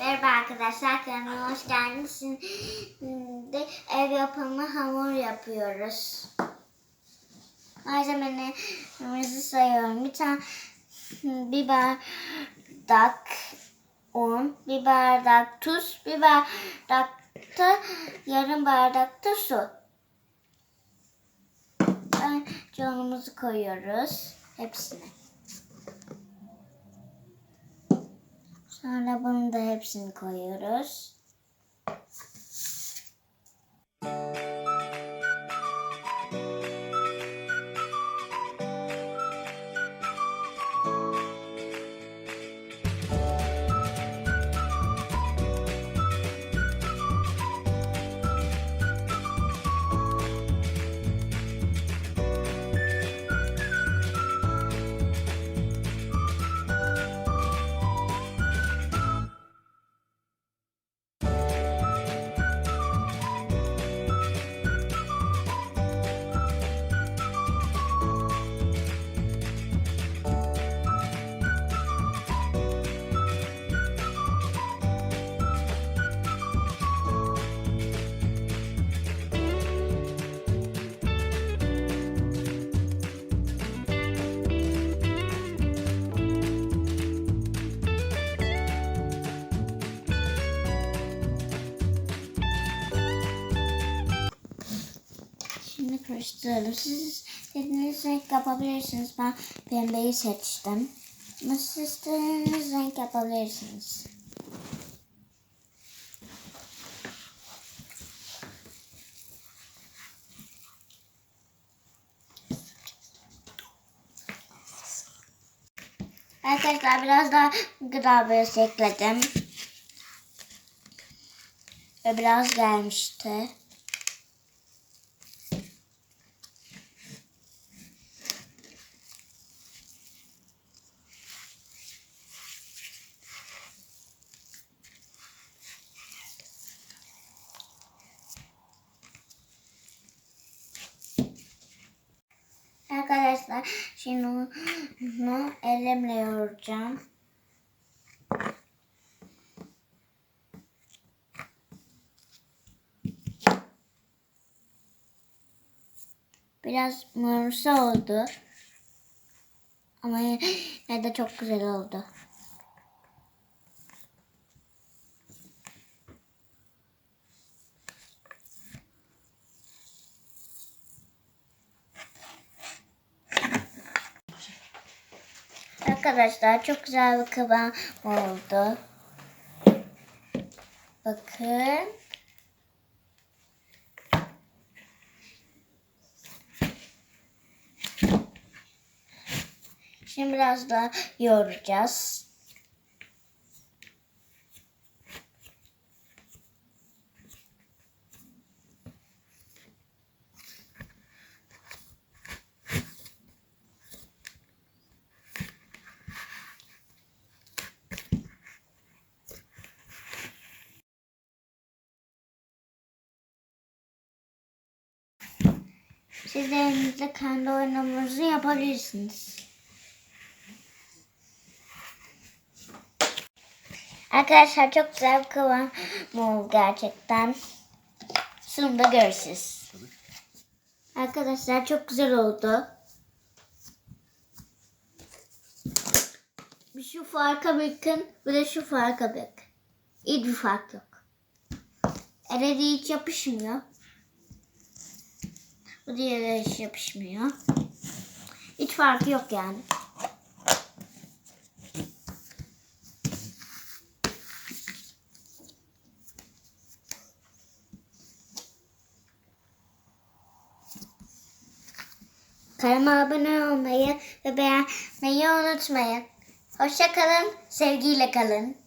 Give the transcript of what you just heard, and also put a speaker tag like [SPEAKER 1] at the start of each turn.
[SPEAKER 1] Merhaba arkadaşlar kanalıma hoş geldiniz. Şimdi ev yapımı hamur yapıyoruz. Malzemelerimizi sayıyorum. Bir tane bir bardak un, bir bardak tuz, bir bardak da yarım bardak da su. Önce unumuzu koyuyoruz. Hepsini. Sonra bunu da hepsini koyuyoruz. Şimdi karıştıralım. Siz istediğiniz renk yapabilirsiniz. Ben pembeyi seçtim. Ama siz istediğiniz renk yapabilirsiniz. Arkadaşlar biraz daha boyası ekledim. Ve biraz gelmişti. Arkadaşlar şimdi bunu elimle yoğuracağım. Biraz morumsu oldu. Ama yine de çok güzel oldu. Arkadaşlar çok güzel bir kıvam oldu. Bakın. Şimdi biraz daha yoğuracağız. Siz de elinizde kendi oyununuzu yapabilirsiniz. Arkadaşlar çok güzel bir kıvam oldu gerçekten. Sonunda görüşürüz. Arkadaşlar çok güzel oldu. Bir şu farka bakın, bir de şu farka bak. İyi bir fark yok. Ele de hiç yapışmıyor. Bu diğeri hiç yapışmıyor. Hiç farkı yok yani. Kanalıma abone olmayı ve beğenmeyi unutmayın. Hoşça kalın, sevgiyle kalın.